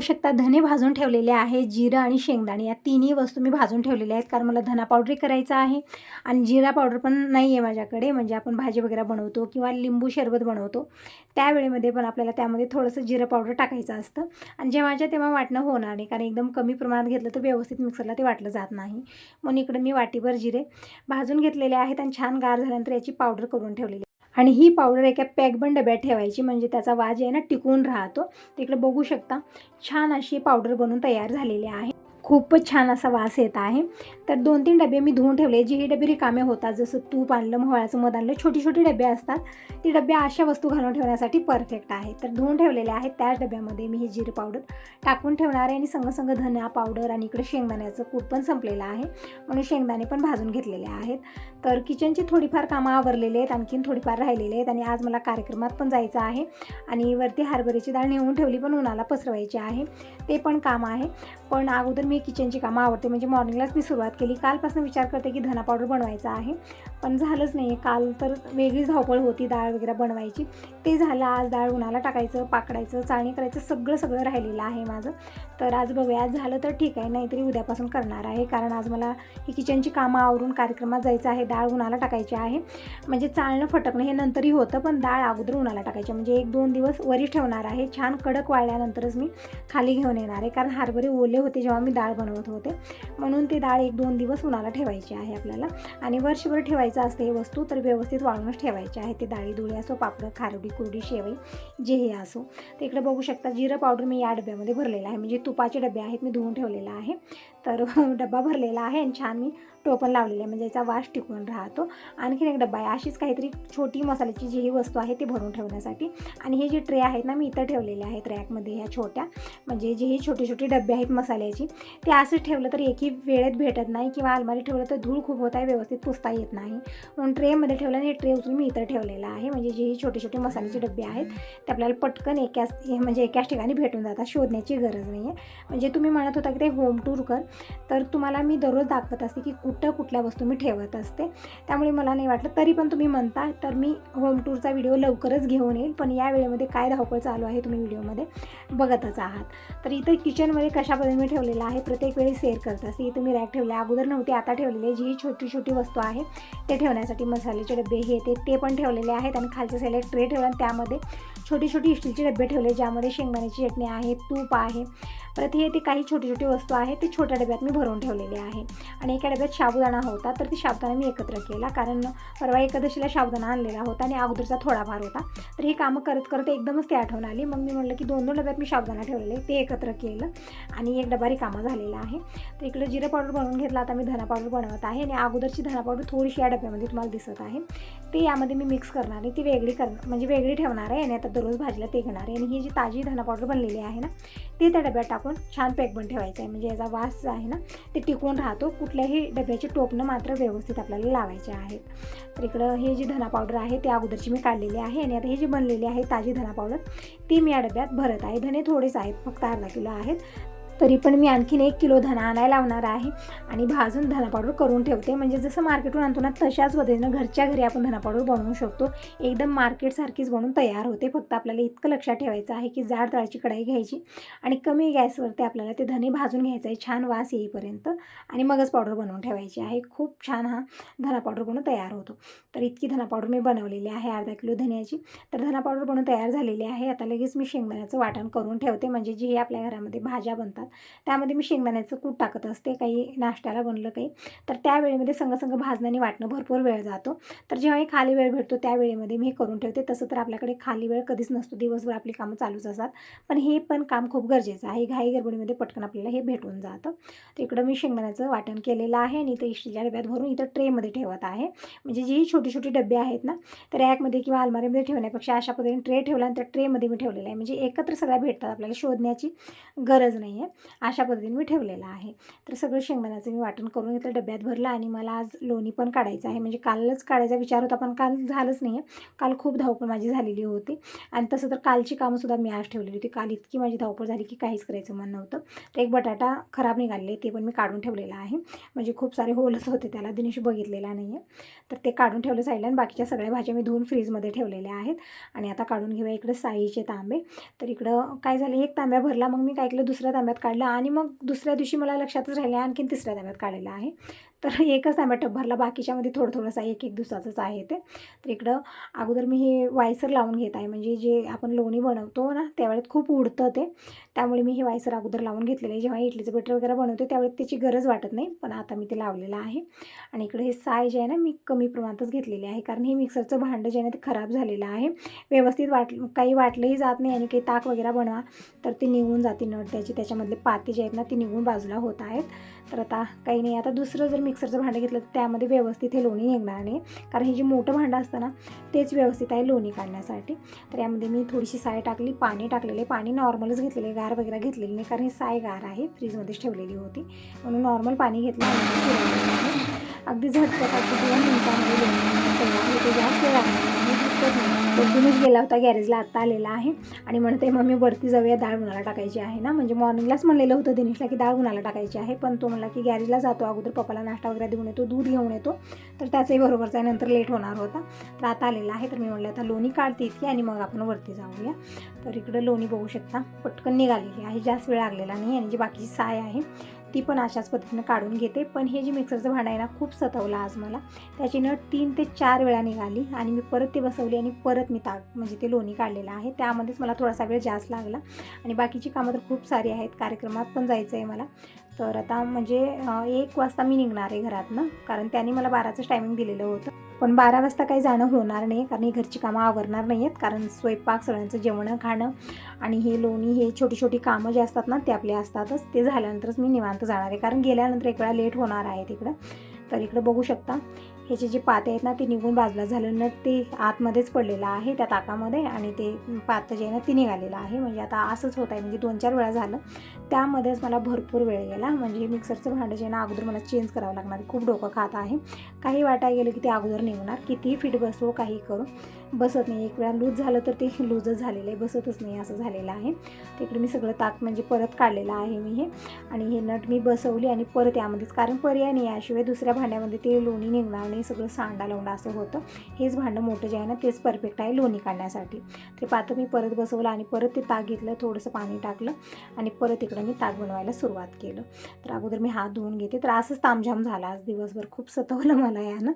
बघू शकता. धने भाजून ठेवलेले आहे जिरं आणि शेंगदाणे. या तिन्ही वस्तू मी भाजून ठेवलेल्या आहेत कारण मला धना पावडरही करायचा आहे. आणि जिरा पावडर पण नाही आहे माझ्याकडे. म्हणजे आपण भाजी वगैरे बनवतो किंवा लिंबू शरबत बनवतो. त्यावेळेमध्ये पण आपल्याला त्यामध्ये थोडंसं जिरं पावडर टाकायचं असतं. आणि जेव्हाच्या तेव्हा वाटणं होणार नाही. कारण एकदम कमी प्रमाणात घेतलं तर व्यवस्थित मिक्सरला ते वाटलं जात नाही. म्हणून इकडे मी वाटीभर जिरे भाजून घेतलेले आहेत आणि छान गार झाल्यानंतर याची पावडर करून ठेवलेली आणि ही पावडर एका पॅकबंद डब्यात ठेवायची म्हणजे त्याचा वाज आहे ना टिकून राहतो. तिकडे बघू शकता छान अशी पावडर बनून तयार झालेली आहे. खूपच छान असा वास येत आहे. तर दोन तीन डबे मी धुवून ठेवले. जी ही डबे रिकामे होतात जसं तूप आणलं मोहळाचं मध आणलं छोटी छोटी डबे असतात. ती डबे अशा वस्तू घालून ठेवण्यासाठी परफेक्ट आहे. तर धुवून ठेवलेले आहेत. त्याच डब्यामध्ये मी ही जिरं पावडर टाकून ठेवणार आहे आणि संग धना पावडर आणि इकडे शेंगदाण्याचं कूट पण संपलेलं आहे. म्हणून शेंगदाणे पण भाजून घेतलेले आहेत. तर किचनची थोडीफार कामं आवरलेली आहेत. आणखीन थोडीफार राहिलेले आहेत. आणि आज मला कार्यक्रमात पण जायचं आहे. आणि वरती हरभऱ्याची डाळ नेऊन ठेवली पण उन्हाला पसरवायची आहे. ते पण काम आहे. पण अगोदर मी किचनची कामं आवडते म्हणजे मॉर्निंगलाच मी सुरुवात केली. कालपासून विचार करते की धना पावडर बनवायचा आहे. पण झालंच नाही काल तर वेगळीच धावपळ होती डाळ वगैरे बनवायची. ते झालं आज डाळ उन्हाला टाकायचं पाकडायचं चाळणी करायचं सगळं सगळं राहिलेलं आहे माझं. तर आज बघूया. आज झालं तर ठीक आहे. नाहीतरी उद्यापासून करणार आहे. कारण आज मला ही किचनची कामं आवरून कार्यक्रमात जायचं आहे. डाळ उन्हाला टाकायची आहे. म्हणजे चाळणं फटकणं हे नंतरही होतं पण डाळ अगोदर उन्हाला टाकायची. म्हणजे एक दोन दिवस वरी ठेवणार आहे. छान कडक वाळल्यानंतरच मी खाली घेऊन येणार आहे. कारण हरभरे ओले होते जेव्हा मी डाळ बनवत होते. म्हणून ते डाळ एक दोन दिवस उन्हाला ठेवायची आहे आपल्याला. आणि वर्षभर ठेवायचं असते हे वस्तू तर व्यवस्थित वाळूनच ठेवायचे आहे. ते डाळी दुळी असो पापड खारवडी कुरडी शेवई जे हे असो. तर इकडे बघू शकता जिरं पावडर मी या डब्यामध्ये भरलेला आहे. म्हणजे तुपाचे डबे आहेत मी धुवून ठेवलेला आहे. तर डबा भरलेला आहे आणि छान मी टोपण लावलेलं आहे. म्हणजे याचा वास टिकून राहतो. आणखीन एक डब्बा आहे. अशीच काहीतरी छोटी मसाल्याची जी ही वस्तू आहे ती भरून ठेवण्यासाठी. आणि हे जे ट्रे आहेत ना मी इथं ठेवलेले आहेत रॅकमध्ये ह्या छोट्या. म्हणजे जे ही छोटे छोटे डबे आहेत मसाल्याची ते असंच ठेवलं तर एकही वेळेत भेटत नाही किंवा अलमारी ठेवलं तर धूळ खूप होत आहे व्यवस्थित पुसता येत नाही. म्हणून ट्रेमध्ये ठेवलं आणि हे ट्रे उचलून मी इथं ठेवलेलं आहे. म्हणजे जे छोटे छोटे मसाल्याचे डबे आहेत ते आपल्याला पटकन एकाच म्हणजे एकाच ठिकाणी भेटून जातात शोधण्याची गरज नाही आहे. म्हणजे तुम्ही म्हणत होता की ते होम टूर कर तर तुम्हाला मी दररोज दाखवत असते की कुठं कुठल्या वस्तू मी ठेवत असते. त्यामुळे मला नाही वाटलं तरी पण तुम्ही म्हणता तर मी होम टूरचा व्हिडिओ लवकरच घेऊन येईल. पण या वेळेमध्ये काय धावपळ चालू आहे तुम्ही व्हिडिओमध्ये बघतच आहात. तर इथं किचनमध्ये कशा पद्धतीने मी ठेवलेलं आहे प्रत्येक वेळी शेअर करत असते. इथं मी रॅक ठेवले अगोदर नव्हते आता ठेवलेले जी छोटी छोटी वस्तू आहे ते ठेवण्यासाठी मसाल्याचे डबे हे ते ते पण ठेवलेले आहेत आणि खालच्या साईडला एक ट्रे ठेवला आणि त्यामध्ये छोटी छोटी स्टीलचे डबे ठेवले ज्यामध्ये शेंगदाण्याची चटणी आहे तूप आहे परत हे ते काही छोटी छोटी वस्तू आहे ते छोट्या डब्यात मी भरून ठेवलेले आहे. आणि एका डब्यात साबुदाणा होता तर ती साबुदाणा मी एकत्र केला. कारण परवा एकादशीला साबुदाणा आणलेला होता आणि अगोदरचा थोडाफार होता. तर हे कामं करत करत एकदमच ते आठवण आली. मग मी म्हटलं की दोन दोन डब्यात मी साबुदाणा ठेवलेले ते एकत्र केलं आणि एक डबा कामं झालेला आहे. तर इकडे जिरं पावडर बनवून घेतला आता मी धना पावडर बनवत आहे आणि अगोदरची धना पावडर थोडीशी या डब्यामध्ये तुम्हाला दिसत आहे. ते यामध्ये मी मिक्स करणार आहे. ती वेगळी कर म्हणजे वेगळी ठेवणार आहे आणि आता दररोज भाजीला ते घेणार आहे. आणि ही जी ताजी धना पावडर बनलेली आहे ना ते त्या डब्यात टाकून छान पॅक पण ठेवायचं आहे. म्हणजे याचा वास आहे ना ते टिकून राहतो. कुठल्याही डब्याचे टोपणं मात्र व्यवस्थित आपल्याला लावायचे आहेत. तर इकडं हे जी धना पावडर आहे ते अगोदरची मी काढलेली आहे. आणि आता हे जी बनलेली आहे ताजी धना पावडर ती मी या डब्यात भरत आहे. धने थोडेच आहेत फक्त अर्धा किलो आहेत. तरी पण मी आणखीन एक किलो धना आणायला लावणार आहे. आणि भाजून धना पावडर करून ठेवते. म्हणजे जसं मार्केटून आणतो ना तशाच पद्धतीनं घरच्या घरी आपण धना पावडर बनवू शकतो. एकदम मार्केटसारखीच बनवून तयार होते. फक्त आपल्याला इतकं लक्षात ठेवायचं आहे की जाड तळाची कढाई घ्यायची. आणि कमी गॅसवरती आपल्याला ते धने भाजून घ्यायचं आहे. छान वास येईपर्यंत. आणि मगच पावडर बनवून ठेवायची आहे. खूप छान हा धना पावडर बनवून तयार होतो. तर इतकी धना पावडर मी बनवलेली आहे. अर्धा किलो धन्याची तर धना पावडर बनवून तयार झालेली आहे. आता लगेच मी शेंगदाण्याचं वाटण करून ठेवते. म्हणजे जे आपल्या घरामध्ये भाज्या बनतात त्यामध्ये मी शेंगदाण्याचं कूट टाकत असते काही नाश्त्याला बनलं काही. तर त्या वेळेमध्ये संगसंग भाजण्याने वाटणं भरपूर वेळ जातो. तर जेव्हाही खाली वेळ भेटतो त्या वेळेमध्ये मी हे करून ठेवते. तसं तर आपल्याकडे खाली वेळ कधीच नसतो. दिवसभर आपली कामं चालूच असतात. पण हे पण काम खूप गरजेचं आहे. घाई गडबडीमध्ये पटकन आपल्याला हे भेटून जातं. तर इकडं मी शेंगदाण्याचं वाटण केलेलं आहे आणि इथं इस्टीच्या डब्यात भरून इथं ट्रेमध्ये ठेवत आहे. म्हणजे जी छोटी छोटी डबे आहेत ना तर रॅकमध्ये किंवा अलमारीमध्ये ठेवण्यापेक्षा अशा पद्धतीने ट्रे ठेवल्यानंतर ट्रेमध्ये मी ठेवलेलं आहे. म्हणजे एकत्र सगळ्या भेटतात. आपल्याला शोधण्याची गरज नाही आहे. अशा पद्धतीने मी ठेवलेलं आहे. तर सगळं शेंगदाण्याचं मी वाटण करून घेतलं डब्यात भरलं आणि मला आज लोणी पण काढायचं आहे. म्हणजे कालच काढायचा विचार होता पण काल झालंच नाही आहे. काल खूप धावपळ माझी झालेली होती. आणि तसं तर कालची कामंसुद्धा मी आज ठेवलेली होती. काल इतकी माझी धावपळ झाली की काहीच करायचं मन नव्हतं. तर एक बटाटा खराब निघाले ते पण मी काढून ठेवलेला आहे. म्हणजे खूप सारे होलच होते त्याला दिनेश बघितलेला नाही आहे तर ते काढून ठेवलं साईडला आणि बाकीच्या सगळ्या भाज्या मी धुवून फ्रीजमध्ये ठेवलेल्या आहेत. आणि आता काढून घेऊया इकडे साईचे तांबे. तर इकडं काय झालं एक तांब्या भरला मग मी काय केलं दुसऱ्या तांब्यात काढला आणि मग दुसऱ्या दिवशी मला लक्षातच राहिले आणखीन तिसऱ्या दाव्यात काढलेला आहे. तर एकच आहे टप भरला बाकीच्यामध्ये थोडं थोडंसं एक एक दिवसाचंच आहे ते. तर इकडं अगोदर मी हे वायसर लावून घेत आहे म्हणजे जे आपण लोणी बनवतो ना त्यावेळेत खूप उडतं ते. त्यामुळे मी हे वायसर अगोदर लावून घेतलेलं आहे. जेव्हा इडलीचं बटर वगैरे बनवते त्यावेळेस त्याची गरज वाटत नाही पण आता मी ते लावलेलं आहे. आणि इकडे हे साय जे आहे ना मी कमी प्रमाणातच घेतलेले आहे कारण हे मिक्सरचं भांडं जे आहे ना ते खराब झालेलं आहे. व्यवस्थित वाट काही वाटलंही जात नाही आणि काही ताक वगैरे बनवा तर ते निघून जाते नट त्याची. त्याच्यामधले पाते जे आहेत ना ते निघून बाजूला होत आहेत. तर आता काही नाही आता दुसरं जर मी मिक्सरचं भांडं घेतलं तर त्यामध्ये व्यवस्थित हे लोणी निघणार नाही कारण हे जे मोठं भांडं असतं ना तेच व्यवस्थित आहे लोणी काढण्यासाठी. तर यामध्ये मी थोडीशी साय टाकली पाणी टाकलेले पाणी नॉर्मलच घेतलेले गार वगैरे घेतलेली नाही कारण ही साय गार आहे फ्रीजमध्येच ठेवलेली होती. म्हणून नॉर्मल पाणी घेतलं अगदी झटपट अगदी दोन मिनिटांमध्ये लोणी तयार होते जास्त लागणार तो तुम्हीच गेला होता गॅरेजला आत्ता आलेला आहे. आणि म्हणते मम्मी वरती जाऊया डाळ उन्हाला टाकायची आहे ना? म्हणजे मॉर्निंगलाच म्हणलेलं होतं दिनेशला की डाळ उन्हाला टाकायची आहे. पण तो म्हणला की गॅरेजला जातो अगोदर पप्पाला नाश्ता वगैरे देऊन येतो दूध घेऊन येतो. तर त्याचंही बरोबरच आहे नंतर लेट होणार होता. तर आता आलेला आहे. तर मी म्हणलं आता लोणी काढते इतकी आणि मग आपण वरती जाऊया. तर इकडं लोणी बघू शकता पटकन निघालेली आहे. जास्त वेळ लागलेला नाही आणि जी बाकीची साय आहे ती पण अशाच पद्धतीनं काढून घेते. पण हे जे मिक्सरचं भांडं आहे ना खूप सतवलं आज मला. त्याची नट तीन ते चार वेळा निघाली आणि मी परत ते बसवली आणि परत मी ताक म्हणजे ते लोणी काढलेलं आहे. त्यामध्येच मला थोडासा वेळ जास्त लागला. आणि बाकीची कामं तर खूप सारी आहेत. कार्यक्रमात पण जायचं आहे मला. तर आता म्हणजे एक वाजता मी निघणार आहे घरातनं. कारण त्यांनी मला बाराचंच टायमिंग दिलेलं होतं. पण बारा वाजता काही जाणं होणार नाही कारण ही घरची कामं आवरणार नाही आहेत कारण स्वयंपाक सगळ्यांचं जेवणं खाणं आणि हे लोणी हे छोटी छोटी कामं जे असतात ना ते आपले असतातच. ते झाल्यानंतरच मी निवांत जाणार आहे कारण गेल्यानंतर एक वेळा लेट होणार आहे तिकडं. तर इकडं बघू शकता. ह्याचे जे पाते आहेत ना ते निघून बाजूला झालं ना ते आतमध्येच पडलेलं आहे त्या ताकामध्ये आणि ते पातं जे आहे ना ते निघालेलं आहे. म्हणजे आता असंच होत आहे म्हणजे दोन चार वेळा झालं. त्यामध्येच मला भरपूर वेळ गेला. म्हणजे मिक्सरचं भांडं जे आहे ना अगोदर मला चेंज करावं लागणार. खूप डोकं खात आहे. काही वाटाय गेलं की ते अगोदर निघणार. कितीही फिट बसवो काही करू. बसत नाही. एक वेळा लूज झालं तर ते लूजच झालेलं आहे. बसतच नाही असं झालेलं आहे. तिकडे मी सगळं ताक म्हणजे परत काढलेलं आहे मी हे. आणि हे नट मी बसवली आणि परत यामध्येच कारण पर्याय नाही याशिवाय दुसऱ्या भांड्यामध्ये ते लोणी निघणार नाही सगळं सांडा लोंडा असं होतं. हेच भांडं मोठं जे आहे ना तेच परफेक्ट आहे लोणी काढण्यासाठी. ते पात्र मी परत बसवलं आणि परत ते ताक घेतलं थोडंसं पाणी टाकलं आणि परत इकडं मी ताक बनवायला सुरुवात केलं. तर अगोदर मी हात धुवून घेते. तर असंच तामझाम झाला आज दिवसभर. खूप सतवलं मला यानं.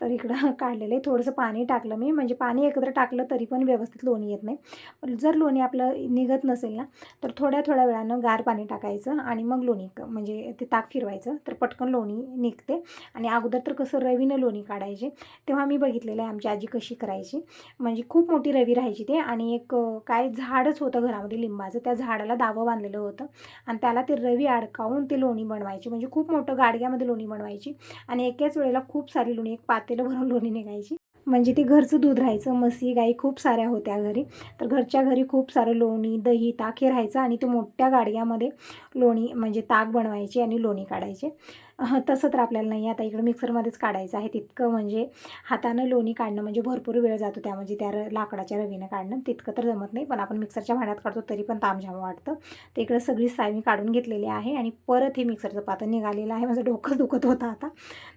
तर इकडं काढलेलं आहे. थोडंसं पाणी टाकलं मी. म्हणजे पाणी एकत्र टाकलं तरी पण व्यवस्थित लोणी येत नाही. जर लोणी आपलं निघत नसेल ना तर थोड्या थोड्या वेळानं गार पाणी टाकायचं आणि मग लोणी क- म्हणजे ते ताक फिरवायचं. तर पटकन लोणी निघते. आणि अगोदर तर कसं रवीनं लोणी काढायचे. तेव्हा मी बघितलेलं आहे आमची आजी कशी करायची. म्हणजे खूप मोठी रवी राहायची ते. आणि एक काय झाडच होतं घरामध्ये लिंबाचं. त्या झाडाला दावं बांधलेलं होतं. आणि त्याला ते रवी अडकावून ते लोणी बनवायची. म्हणजे खूप मोठं गाडग्यामध्ये लोणी बनवायची. आणि एकाच वेळेला खूप सारी लोणी एक पातेलं भरून लोणी निघायची. म्हणजे ते घरचं दूध राहायचं. म्हशी गाई खूप साऱ्या होत्या घरी. तर घरच्या घरी खूप सारं लोणी दही ताक हे राहायचं आणि ते मोठ्या गाडग्यामध्ये लोणी म्हणजे ताक बनवायचे आणि लोणी काढायचे. तसं तर आपल्याला नाही. आता इकडं मिक्सरमध्येच काढायचं आहे. तितकं म्हणजे हातानं लोणी काढणं म्हणजे भरपूर वेळ जातो त्या म्हणजे त्या र लाकडाच्या रवीनं काढणं. तितकं तर जमत नाही. पण आपण मिक्सरच्या भांड्यात काढतो तरी पण तामझाम वाटतं तर इकडं सगळी साय मी काढून घेतलेली आहे आणि परत हे मिक्सरचं पातं निघालेलं आहे. माझं डोकंच दुखत होतं आता.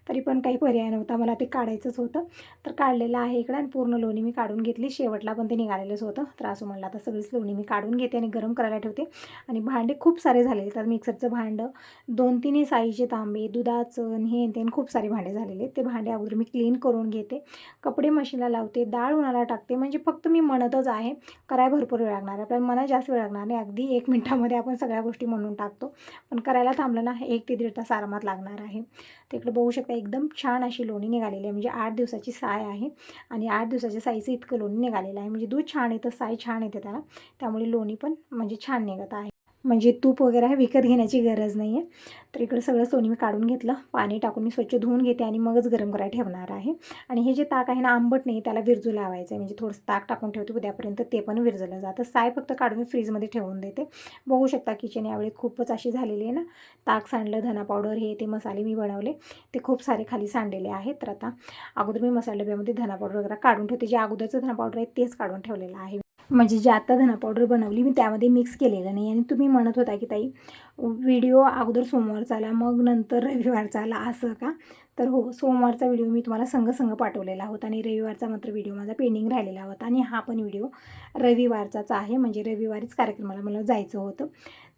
तरी पण काही पर्याय नव्हता. मला ते काढायचंच होतं. तर काढलेलं आहे इकडं आणि पूर्ण लोणी मी काढून घेतली. शेवटला पण ते निघालेलंच होतं. तर असं म्हणलं आता सगळीच लोणी मी काढून घेते आणि गरम करायला ठेवते. आणि भांडे खूप सारे झालेले. तर मिक्सरचं भांडं दोन तीन साईचे तांबे दुधाचं हे तेन खूप सारे भांडे झालेले ते भांडे अगोदर मी क्लीन करून घेते. कपडे मशीनला लावते डाळ उन्हाला टाकते. म्हणजे फक्त मी म्हणतच आहे करायला भरपूर वेळ लागणार आहे. आपल्याला मनात जास्त वेळ लागणार नाही. अगदी एक मिनटामध्ये आपण सगळ्या गोष्टी म्हणून टाकतो. पण करायला थांबलं ना एक ते दीड तास आरामात लागणार आहे. तिकडे बघू शकता एकदम छान अशी लोणी निघालेली आहे. म्हणजे आठ दिवसाची साय आहे आणि आठ दिवसाच्या साईचं इतकं लोणी निघालेलं आहे. म्हणजे दूध छान येतं साय छान येते त्याला. त्यामुळे लोणी पण म्हणजे छान निघत आहे. म्हणजे तूप वगैरे आहे विकत घेण्याची गरज नाही आहे तर इकडे सगळं सोनी मी काढून घेतलं. पाणी टाकून मी स्वच्छ धुवून घेते आणि मगच गरम करायला ठेवणार आहे. आणि हे जे ताक आहे ना आंबट नाही त्याला विरजू लावायचं आहे म्हणजे थोडंसं ताक टाकून ठेवते उद्यापर्यंत ते पण विरजलं जातं. साय फक्त काढून मी फ्रीजमध्ये ठेवून देते. बघू शकता किचन यावेळी खूपच अशी झालेली आहे ना. ताक सांडलं धना पावडर हे ते मसाले मी बनवले. ते खूप सारे खाली सांडलेले आहेत. तर आता अगोदर मी मसाले डब्यामध्ये धना पावडर वगैरे काढून ठेवते. जे अगोदरचं धना पावडर आहे तेच काढून ठेवलेलं आहे. म्हणजे जे आता धना पावडर बनवली मी त्यामध्ये मिक्स केलेलं नाही. आणि तुम्ही म्हणत होता की ताई व्हिडिओ अगोदर सोमवारचा आला मग नंतर रविवारचा आला असं का? तर हो सोमवारचा व्हिडिओ मी तुम्हाला संघ संघ पाठवलेला होता आणि रविवारचा मात्र व्हिडिओ माझा पेंडिंग राहिलेला होता. आणि हा पण व्हिडिओ रविवारचाच आहे. म्हणजे रविवारीच कार्यक्रमाला मला जायचं होतं.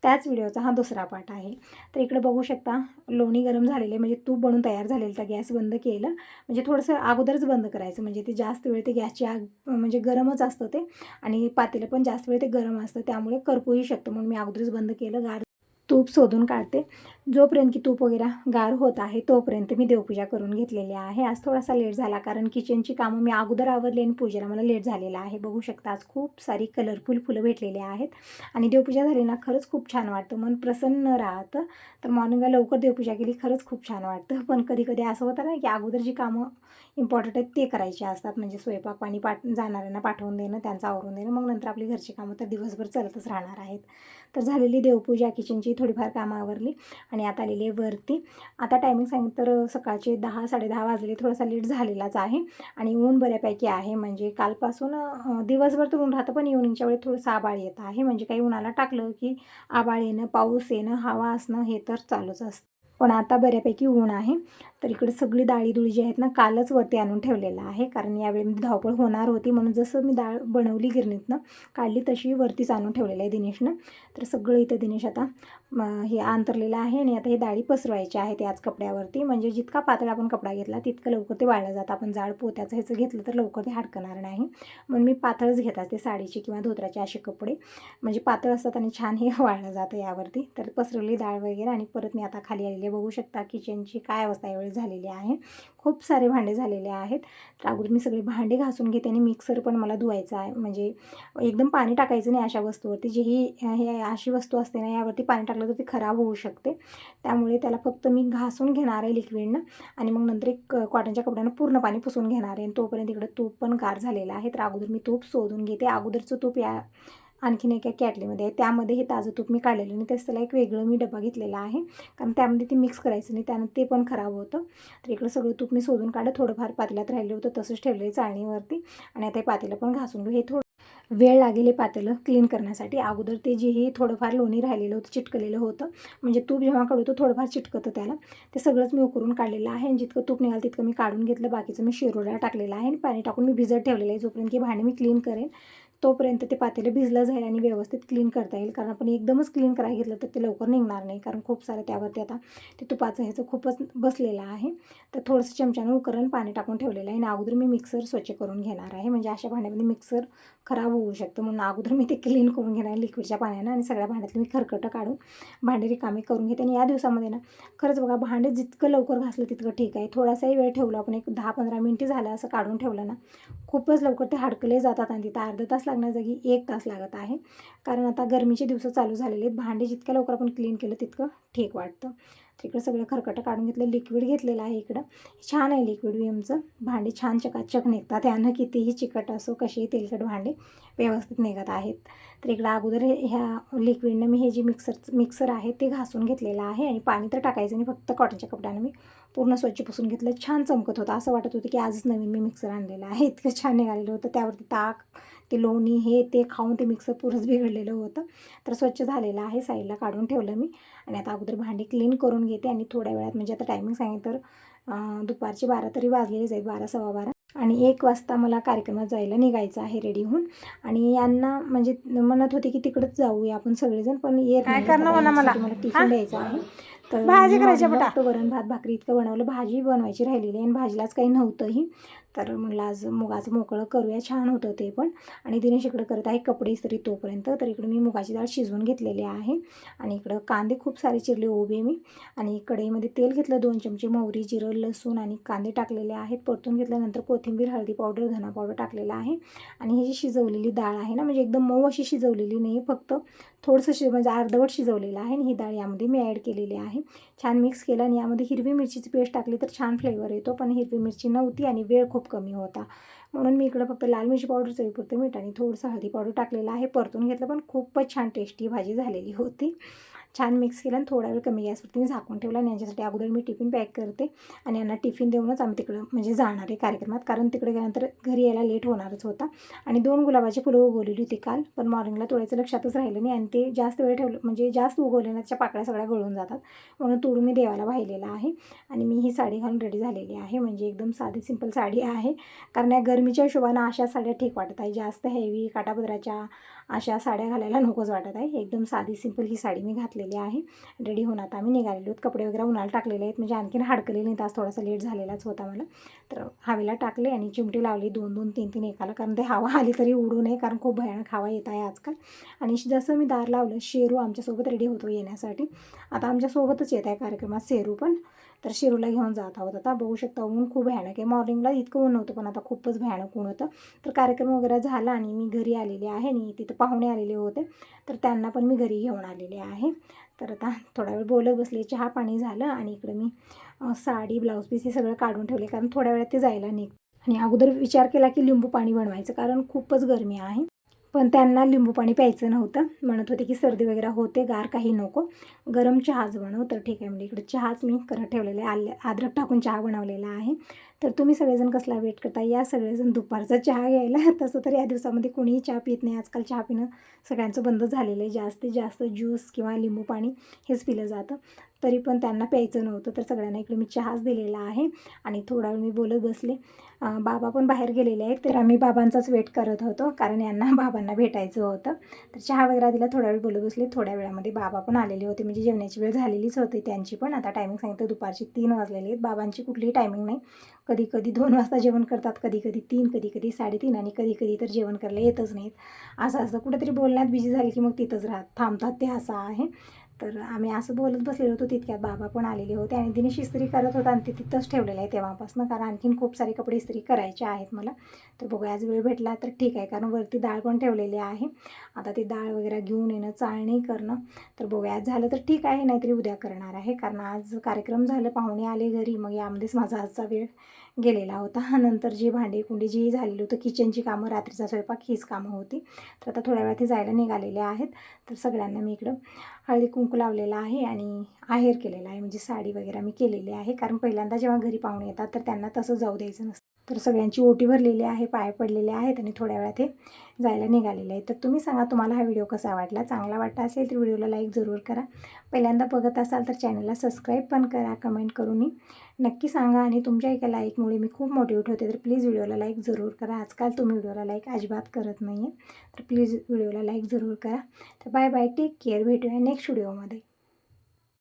त्याच व्हिडिओचा हा दुसरा पार्ट आहे. तर इकडे बघू शकता लोणी गरम झालेले म्हणजे तूप बनून तयार झालेलं तर गॅस बंद केलं. म्हणजे थोडंसं अगोदरच बंद करायचं म्हणजे ते जास्त वेळ ते गॅसची आग म्हणजे गरमच असतं ते. आणि पातेलं पण जास्त वेळ ते गरम असतं त्यामुळे करपूही शकतं. म्हणून मी अगोदरच बंद केलं गार तूप शोधून काढते. जोपर्यंत की तूप वगैरे गार होत आहे तोपर्यंत मी देवपूजा करून घेतलेली आहे. आज थोडासा लेट झाला कारण किचनची कामं मी अगोदर आवरली आणि पूजेला मला लेट झालेला आहे. बघू शकता आज खूप सारी कलरफुल फुलं भेटलेली आहेत. आणि देवपूजा झाली ना खरंच खूप छान वाटतं. मन प्रसन्न राहतं. तर मॉर्निंगला लवकर देवपूजा केली खरंच खूप छान वाटतं. पण कधी कधी असं होतं ना की अगोदर जी कामं इम्पॉर्टंट आहेत ते करायचे असतात. म्हणजे स्वयंपाक पाणी पाठ जाणाऱ्यांना पाठवून देणं त्यांचं आवरून देणं. मग नंतर आपली घरची कामं तर दिवसभर चालतच राहणार आहेत. तर झालेली देवपूजा किचनची थोडीफार कामं आवरली. आणि आता आलेली आहे वरती. आता टायमिंग सांगितलं तर सकाळचे दहा साडेदहा वाजले थोडासा लेट झालेलाच आहे. आणि ऊन बऱ्यापैकी आहे म्हणजे कालपासून दिवसभर तर ऊन राहतं पण इव्हनिंगच्या वेळी थोडंसं आबाळ येत आहे. म्हणजे काही उन्हाला टाकलं की आबाळ येणं पाऊस येणं हवा असणं हे तर चालूच असतं. पण आता बऱ्यापैकी ऊन आहे. तर इकडे सगळी डाळीदुळी जी आहेत ना कालच वरती आणून ठेवलेलं आहे. कारण यावेळी मी धावपळ होणार होती म्हणून जसं मी डाळ बनवली गिरणीतनं काढली तशी वरतीच आणून ठेवलेलं आहे दिनेशनं. तर सगळं इथं दिनेश आता हे अंतरलेलं आहे आणि आता हे डाळी पसरवायची आहे याच कपड्यावरती. म्हणजे जितका पातळ आपण कपडा घेतला तितकं लवकर ते वाळलं जातं. आपण जाड पोत्याचं ह्याचं घेतलं तर लवकर ते हडकणार नाही. म्हणून मी पातळच घेत असते साडीचे किंवा धोत्राचे असे कपडे. म्हणजे पातळ असतात आणि छान हे वाळलं जातं यावरती. तर पसरवली डाळ वगैरे आणि परत मी आता खाली आलेली बघू शकता किचनची काय अवस्था यावेळी झालेली आहे खूप सारे भांडे झालेले आहेत. तर अगोदर मी सगळे भांडे घासून घेते आणि मिक्सर पण मला धुवायचा आहे. म्हणजे एकदम पाणी टाकायचं नाही अशा वस्तूवरती. जी ही हे अशी वस्तू असते ना यावरती पाणी टाकलं तर ती खराब होऊ शकते. त्यामुळे त्याला फक्त मी घासून घेणार आहे लिक्विडनं आणि मग नंतर एक कॉटनच्या कपड्यानं पूर्ण पाणी पुसून घेणार आहे. आणि तोपर्यंत इकडं तूप पण गार झालेलं आहे. तर अगोदर मी तूप शोधून घेते. अगोदरचं तूप या आणखीन एका कॅटलीमध्ये आहे. त्यामध्ये हे ताजं तूप मी काढलेलं आणि त्याच त्याला एक वेगळं मी डबा घेतलेला आहे. कारण त्यामध्ये ते मिक्स करायचं नाही त्यानं ते पण खराब होतं. तर इकडं सगळं तूप मी शोधून काढलं. थोडंफार पातेल्यात राहिलं होतं तसंच ठेवलं आहे चाळणीवरती. आणि आता हे पातेलं पण घासून घेऊ. हे थोडं वेळ लागेल हे पातेलं क्लीन करण्यासाठी. अगोदर ते जे हे थोडंफार लोणी राहिलेलं होतं चिटकलेलं होतं. म्हणजे तूप जेव्हा काढवतो थोडंफार चिटकतं त्याला. ते सगळंच मी उकरून काढलेलं आहे. आणि जितकं तूप निघालं तितकं मी काढून घेतलं. बाकीचं मी शिरोडा टाकलेलं आहे आणि पाणी टाकून मी भिजत ठेवलेलं आहे. जोपर्यंत की भांडे मी क्लीन करेन तोपर्यंत ते पातेलं भिजलं जाईल आणि व्यवस्थित क्लीन करता येईल. कारण आपण एकदमच क्लीन करायला घेतलं तर ते लवकर निघणार नाही. कारण खूप सारं त्यावरती आता ते तुपाचं ह्याचं खूपच बसलेलं आहे. तर थोडंसं चमच्यानं उकरण पाणी टाकून ठेवलेलं आहे. आणि अगोदर मी मिक्सर स्वच्छ करून घेणार आहे. म्हणजे अशा भांड्यामध्ये मिक्सर खराब होऊ शकतं. म्हणून अगोदर मी ते क्लीन करून घेणार आहे लिक्विडच्या पाण्यानं. आणि सगळ्या भांड्यातलं मी खरकटं काढून भांडे रिकामी करून घेते. आणि या दिवसामध्ये ना खरंच बघा भांडे जितकं लवकर घासलं तितकं ठीक आहे. थोडासाही वेळ ठेवला आपण एक दहा पंधरा मिनिटं झालं असं काढून ठेवलं ना खूपच लवकर ते हडकले जातात आणि तिथं अर्धा तास लागण्याजागी एक तास लागत आहे. कारण आता गरमीचे दिवस चालू झालेले आहेत. भांडे जितक्या लवकर आपण क्लीन केलं तितकं ठीक वाटतं. तर इकडं सगळं खरकटं काढून घेतलं. लिक्विड घेतलेलं आहे इकडं. छान आहे लिक्विड विमचं भांडे छान चकाचक निघतात. त्यानं कितीही चिकट असो कशीही तेलकट भांडे व्यवस्थित निघत आहेत. तर इकडं अगोदर हे- ह्या लिक्विडनं मी हे जे मिक्सर मिक्सर आहे ते घासून घेतलेलं आहे. आणि पाणी तर टाकायचं नाही. फक्त कॉटनच्या कपड्यानं मी पूर्ण स्वच्छ पुसून घेतलं. छान चमकत होतं. असं वाटत होतं की आजच नवीन मी मिक्सर आणलेलं आहे. इतकं छान निघालेलं होतं. त्यावरती ताक ते लोणी हे ते खाऊन ते मिक्सर पुरंच बिघडलेलं होतं. तर स्वच्छ झालेलं आहे साईडला काढून ठेवलं मी. आणि आता अगोदर भांडी क्लीन करून घेते आणि थोड्या वेळात म्हणजे आता टायमिंग सांगितलं तर दुपारचे बारा तरी वाजलेलेच आहेत बारा सव्वा बारा. आणि एक वाजता मला कार्यक्रमात जायला निघायचं आहे रेडी होऊन. आणि यांना म्हणजे म्हणत होते की तिकडंच जाऊया आपण सगळेजण पण येत काय नाही. म्हणा मला? टिफिन द्यायचं आहे. तर भाजी करायची बेटा. वरण भात भाकरी इतकं बनवलं. भाजी बनवायची राहिलेली आणि भाजीलाच काही नव्हतंही. तर म्हणलं आज मुगाचं मोकळं करूया छान होतं ते पण. आणि दिनेश इकडं करत आहे कपडे इस्त्री तोपर्यंत. तर इकडं मी मुगाची डाळ शिजवून घेतलेली आहे. आणि इकडं कांदे खूप सारे चिरले उभे मी. आणि कढईमध्ये तेल घेतलं दोन चमचे मोहरी जिरं लसूण आणि कांदे टाकलेले आहेत. परतून घेतल्यानंतर कोथिंबीर हळदी पावडर धना पावडर टाकलेला आहे. आणि ही जी शिजवलेली डाळ आहे ना म्हणजे एकदम मऊ अशी शिजवलेली नाही फक्त. थोडंसं शि म्हणजे अर्धवट शिजवलेलं आहे आणि ही डाळ यामध्ये मी ॲड केलेली आहे. छान मिक्स केलं आणि यामध्ये हिरवी मिरचीची पेस्ट टाकली तर छान फ्लेवर येतो. पण हिरवी मिरची नव्हती आणि वेळ खूप खूप कमी होता. म्हणून मी इकडं फक्त लाल मिरची पावडर चवीपुरतं मीठ आणि थोडंसं हळदी पावडर टाकलेलं आहे. परतून घेतलं पण खूपच छान टेस्टी भाजी झालेली होती. छान मिक्स केलं आणि थोडा वेळ कमी गॅसवरती मी झाकून ठेवला आणि यांच्यासाठी अगोदर मी टिफिन पॅक करते आणि यांना टिफिन देऊनच आम्ही तिकडं म्हणजे जाणार आहे कार्यक्रमात. कारण तिकडे गेल्यानंतर घरी यायला लेट होणारच होता. आणि दोन गुलाबाची फुलं उगवलेली होती काल पण मॉर्निंगला तोडायचं लक्षातच राहिलं नाही आणि ते जास्त वेळ ठेवलं म्हणजे जास्त उगवले ना त्याच्या पाकळ्या सगळ्या गळून जातात. म्हणून तोडून मी देवाला वाहिलेला आहे आणि मी ही साडी घालून रेडी झालेली आहे. म्हणजे एकदम साधी सिंपल साडी आहे. कारण या गरमीच्या हिशोबानं अशा साड्या ठीक वाटत आहे जास्त हेवी काटापदराच्या अशा साड्या घालायला नकोच वाटत आहे. एकदम साधी सिंपल ही साडी मी घातलेली आहे. रेडी होऊन आता आम्ही निघालेलो आहोत. कपडे वगैरे उन्हाला टाकलेले आहेत. म्हणजे आणखीन हाडकले नाही तास थोडासा लेट झालेलाच होता मला. तर हवेला टाकले आणि चिमटी लावली. दोन दोन तीन तीन एकाला. कारण ते हवा आली तरी उडू नये. कारण खूप भयानक हवा येत आहे आजकाल. आणि जसं मी दार लावलं शेरू आमच्यासोबत रेडी होतो येण्यासाठी. आता आमच्यासोबतच येत आहे कार्यक्रमात शेरू पण. तर शेरूला घेऊन जात आहोत आता. बघू शकता ऊन खूप भयानक आहे. मॉर्निंगला इतकं ऊन नव्हतं पण आता खूपच भयानक ऊन होतं. तर कार्यक्रम वगैरे झाला आणि मी घरी आलेली आहे आणि तिथं पाहुणे आलेले होते. तर त्यांना पण मी घरी घेऊन आलेले आहे. तर आता थोडा वेळ बोलत बसले चहा पाणी झालं आणि इकडं मी साडी ब्लाऊज पीस हे सगळं काढून ठेवले. कारण थोड्या वेळात ते जायला निघ आणि अगोदर विचार केला की लिंबू पाणी बनवायचं. कारण खूपच गरमी आहे. पण त्यांना लिंबू पाणी प्यायचं नव्हतं. म्हणत होते की सर्दी वगैरे होते गार काही नको. गरम चहाच बनव तर ठीक आहे. म्हणजे इकडे चहाच मी करत ठेवलेला आहे. आले अद्रक टाकून चहा बनवलेला आहे. तर तुम्ही सगळेजण कसला वेट करता? या सगळेजण दुपारचा चहा घ्यायला. तसं तर या दिवसामध्ये कोणीही चहा पित नाही. आजकाल चहा पिणं सगळ्यांचं बंद झालेलं आहे. जास्तीत जास्त ज्यूस किंवा लिंबू पाणी हेच पिलं जातं. तरी पण त्यांना प्यायचं नव्हतं. तर सगळ्यांना इकडे मी चहाच दिलेला आहे. आणि थोडा वेळ मी बोलत बसले. बाबा पण बाहेर गेलेले आहेत. तर आम्ही बाबांचाच वेट करत होतो कारण यांना बाबांना भेटायचं होतं. तर चहा वगैरे दिला थोडा वेळ बोलत बसले. थोड्या वेळामध्ये बाबा पण आलेले होते. म्हणजे जेवणाची वेळ झालेलीच होती त्यांची पण. आता टायमिंग सांगितलं दुपारची तीन वाजलेली आहेत. बाबांची कुठलीही टायमिंग नाही. कधी कधी दोन वाजता जेवण करतात कधी कधी तीन कधी कधी साडेतीन आणि कधी कधी तर जेवण करायला येतच नाहीत. असं असं कुठेतरी बोलण्यात बिझी झाली की मग तिथंच राहत थांबतात ते. असं आहे. तर आम्ही असं बोलत बसलेलो होतो तितक्यात बाबा पण आलेले होते आणि तिने इस्त्री करत होता आणि ते तिथंच ठेवलेलं आहे तेव्हापासून कारण आणखीन खूप सारे कपडे इस्त्री करायचे आहेत मला. तर बघूया आज वेळ भेटला तर ठीक आहे कारण वरती डाळ पण ठेवलेली आहे. आता ती डाळ वगैरे घेऊन येणं चाळणी करणं. तर बघूया आज झालं तर ठीक आहे नाहीतरी उद्या करणार आहे कारण आज कार्यक्रम झालं पाहुणे आले घरी मग यामध्येच माझा आजचा वेळ. गेलेला होता. नंतर जी भांडी कुंडी जी झालेली होतं किचनची कामं रात्रीचा स्वयंपाक हीच कामं होती. तर आता थोड्या वेळात ते जायला निघालेले आहेत. तर सगळ्यांना मी इकडं हळदी कुंकू लावलेला आहे आणि आहेर केलेला आहे. म्हणजे साडी वगैरे मी केलेली आहे. कारण पहिल्यांदा जेव्हा घरी पाहुणे येतात तर त्यांना तसं जाऊ द्यायचं नसतं. तर सगळ्यांची ओटी भरलेली आहे पाय पडलेले आहेत आणि थोड्या वेळात हे जायला निघालेले आहेत. तर तुम्ही सांगा तुम्हाला हा व्हिडिओ कसा वाटला? चांगला वाटला असेल तर व्हिडिओला लाईक जरूर करा. पहिल्यांदा बघत असाल तर चॅनलला सबस्क्राईब पण करा कमेंट करूनही नक्की सांगा आणि तुमच्या एका लाईकमुळे मी खूप मोटिवेट होते. तर प्लीज व्हिडिओला लाईक जरूर करा. आजकाल तुम्ही व्हिडिओला लाईक अजिबात करत नाही आहे तर प्लीज व्हिडिओला लाईक जरूर करा. तर बाय बाय टेक केअर भेटूया नेक्स्ट व्हिडिओमध्ये.